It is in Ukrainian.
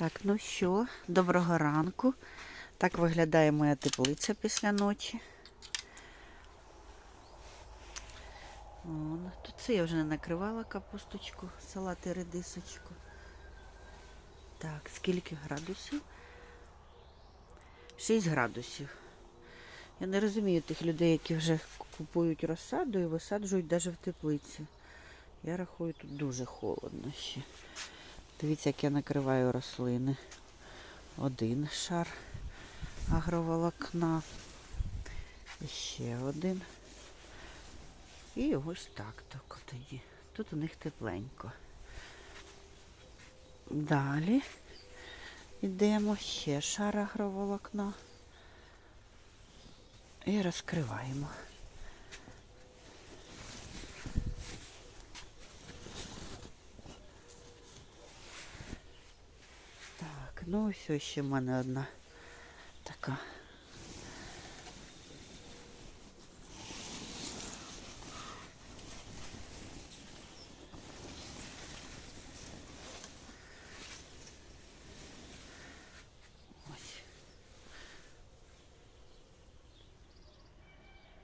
Так, ну що, доброго ранку. Так виглядає моя теплиця після ночі. Вон. Тут це я вже не накривала капусточку, салат і редисочку. Так, скільки градусів? 6 градусів. Я не розумію тих людей, які вже купують розсаду і висаджують навіть в теплиці. Я рахую, тут дуже холодно ще. Дивіться, як я накриваю рослини. Один шар агроволокна. Ще один. І ось так тоді. Тут у них тепленько. Далі йдемо ще шар агроволокна. І розкриваємо. Так, ну ось ще в мене одна. Така